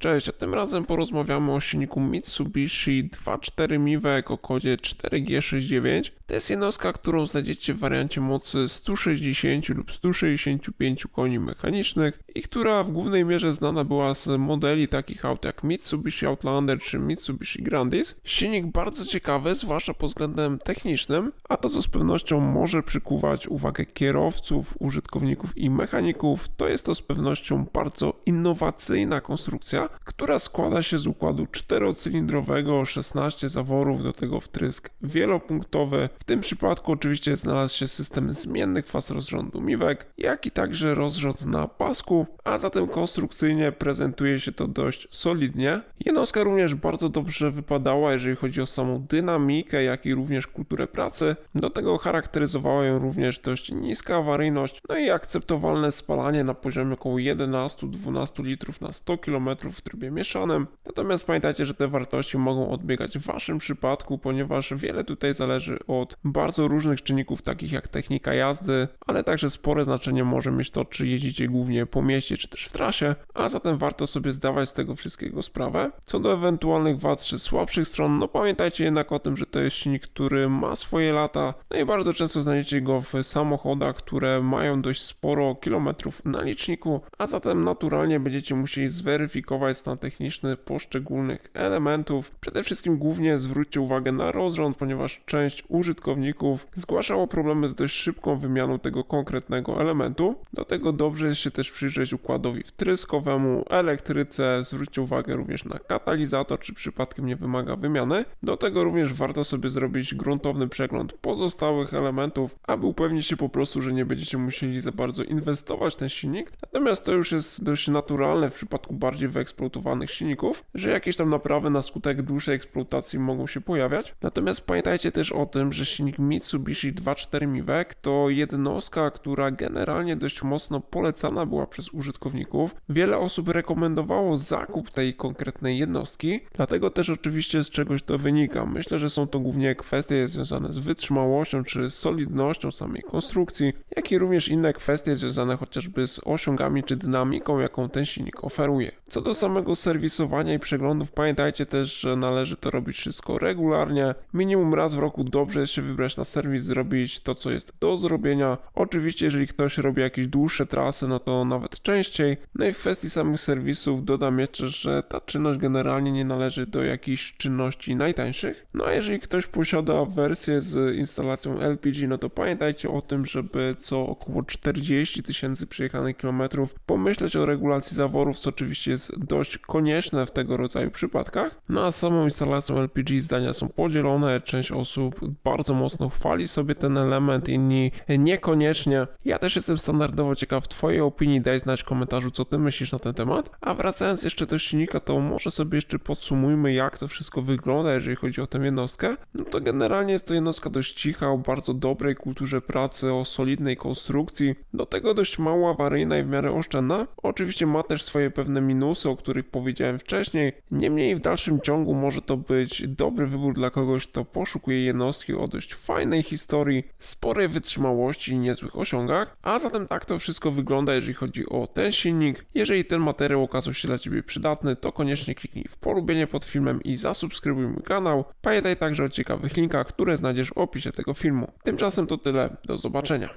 Cześć, a tym razem porozmawiamy o silniku Mitsubishi 2.4 Miwek o kodzie 4G69. To jest jednostka, którą znajdziecie w wariancie mocy 160 lub 165 koni mechanicznych i która w głównej mierze znana była z modeli takich aut jak Mitsubishi Outlander czy Mitsubishi Grandis. Silnik bardzo ciekawy, zwłaszcza pod względem technicznym, a to co z pewnością może przykuwać uwagę kierowców, użytkowników i mechaników, to jest to z pewnością bardzo innowacyjna konstrukcja, która składa się z układu czterocylindrowego, 16 zaworów, do tego wtrysk wielopunktowy. W tym przypadku oczywiście znalazł się system zmiennych faz rozrządu miwek, jak i także rozrząd na pasku, a zatem konstrukcyjnie prezentuje się to dość solidnie. Jednostka również bardzo dobrze wypadała, jeżeli chodzi o samą dynamikę, jak i również kulturę pracy. Do tego charakteryzowała ją również dość niska awaryjność, no i akceptowalne spalanie na poziomie około 11-12 litrów na 100 km w trybie mieszanym. Natomiast pamiętajcie, że te wartości mogą odbiegać w waszym przypadku, ponieważ wiele tutaj zależy od bardzo różnych czynników, takich jak technika jazdy, ale także spore znaczenie może mieć to, czy jeździcie głównie po mieście, czy też w trasie, a zatem warto sobie zdawać z tego wszystkiego sprawę. Co do ewentualnych wad czy słabszych stron, no pamiętajcie jednak o tym, że to jest silnik, który ma swoje lata, no i bardzo często znajdziecie go w samochodach, które mają dość sporo kilometrów na liczniku, a zatem naturalnie będziecie musieli zweryfikować stan techniczny poszczególnych elementów. Przede wszystkim głównie zwróćcie uwagę na rozrząd, ponieważ część użytkowników zgłaszało problemy z dość szybką wymianą tego konkretnego elementu. Do tego dobrze jest się też przyjrzeć układowi wtryskowemu, elektryce, zwróćcie uwagę również na katalizator, czy przypadkiem nie wymaga wymiany. Do tego również warto sobie zrobić gruntowny przegląd pozostałych elementów, aby upewnić się po prostu, że nie będziecie musieli za bardzo inwestować w ten silnik. Natomiast to już jest dość naturalne w przypadku bardziej wyeksploatowanych silników, że jakieś tam naprawy na skutek dłuższej eksploatacji mogą się pojawiać. Natomiast pamiętajcie też o tym, że silnik Mitsubishi 2.4 Miwek to jednostka, która generalnie dość mocno polecana była przez użytkowników. Wiele osób rekomendowało zakup tej konkretnej jednostki, dlatego też oczywiście z czegoś to wynika. Myślę, że są to głównie kwestie związane z wytrzymałością czy solidnością samej konstrukcji, jak i również inne kwestie związane chociażby z osiągami czy dynamiką, jaką ten silnik oferuje. Co do samego serwisowania i przeglądów, pamiętajcie też, że należy to robić wszystko regularnie. Minimum raz w roku dobrze jest się wybrać na serwis, zrobić to, co jest do zrobienia. Oczywiście, jeżeli ktoś robi jakieś dłuższe trasy, no to nawet częściej. No i w kwestii samych serwisów dodam jeszcze, że ta czynność generalnie nie należy do jakichś czynności najtańszych. No a jeżeli ktoś posiada wersję z instalacją LPG, no to pamiętajcie o tym, żeby co około 40 tysięcy przejechanych kilometrów pomyśleć o regulacji zaworów, co oczywiście jest dość konieczne w tego rodzaju przypadkach. No a samą instalacją LPG zdania są podzielone. Część osób bardzo mocno chwali sobie ten element, inni niekoniecznie. Ja też jestem standardowo ciekaw Twojej opinii, daj znać w komentarzu, co Ty myślisz na ten temat. A wracając jeszcze do silnika, to może sobie jeszcze podsumujmy, jak to wszystko wygląda, jeżeli chodzi o tę jednostkę. No to generalnie jest to jednostka dość cicha, o bardzo dobrej kulturze pracy, o solidnej konstrukcji, do tego dość mało awaryjna i w miarę oszczędna. Oczywiście ma też swoje pewne minusy, o których powiedziałem wcześniej. Niemniej w dalszym ciągu może to być dobry wybór dla kogoś, kto poszukuje jednostki o dość fajnej historii, sporej wytrzymałości i niezłych osiągach. A zatem tak to wszystko wygląda, jeżeli chodzi ten silnik. Jeżeli ten materiał okazał się dla Ciebie przydatny, to koniecznie kliknij w polubienie pod filmem i zasubskrybuj mój kanał. Pamiętaj także o ciekawych linkach, które znajdziesz w opisie tego filmu. Tymczasem to tyle, do zobaczenia.